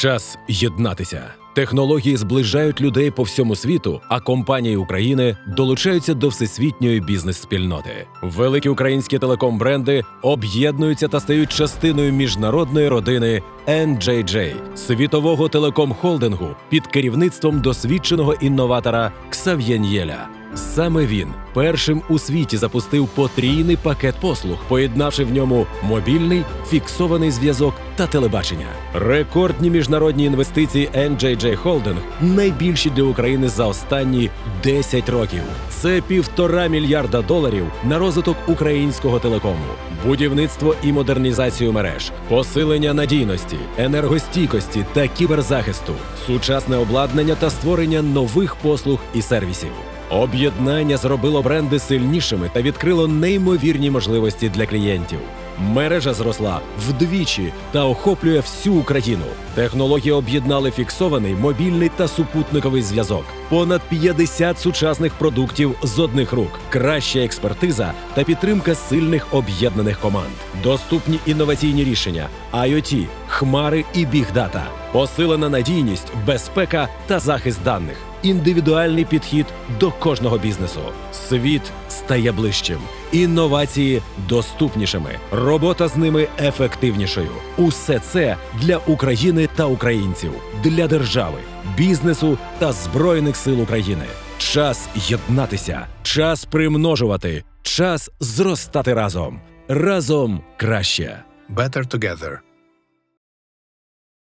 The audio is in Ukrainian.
Час єднатися. Технології зближають людей по всьому світу, а компанії України долучаються до всесвітньої бізнес-спільноти. Великі українські телеком-бренди об'єднуються та стають частиною міжнародної родини NJJ – світового телеком-холдингу під керівництвом досвідченого інноватора Ксав'єн'єля. Саме він першим у світі запустив потрійний пакет послуг, поєднавши в ньому мобільний, фіксований зв'язок та телебачення. Рекордні міжнародні інвестиції NJJ Holding найбільші для України за останні 10 років. Це півтора мільярда доларів на розвиток українського телекому, будівництво і модернізацію мереж, посилення надійності, енергостійкості та кіберзахисту, сучасне обладнання та створення нових послуг і сервісів. Об'єднання зробило бренди сильнішими та відкрило неймовірні можливості для клієнтів. Мережа зросла вдвічі та охоплює всю Україну. Технології об'єднали фіксований, мобільний та супутниковий зв'язок. Понад 50 сучасних продуктів з одних рук, краща експертиза та підтримка сильних об'єднаних команд. Доступні інноваційні рішення, IoT, хмари і бігдата, посилена надійність, безпека та захист даних. Індивідуальний підхід до кожного бізнесу. Світ стає ближчим, інновації доступнішими, робота з ними ефективнішою. Усе це для України та українців, для держави, бізнесу та збройних сил України. Час єднатися, час примножувати, час зростати разом. Разом краще. Better together.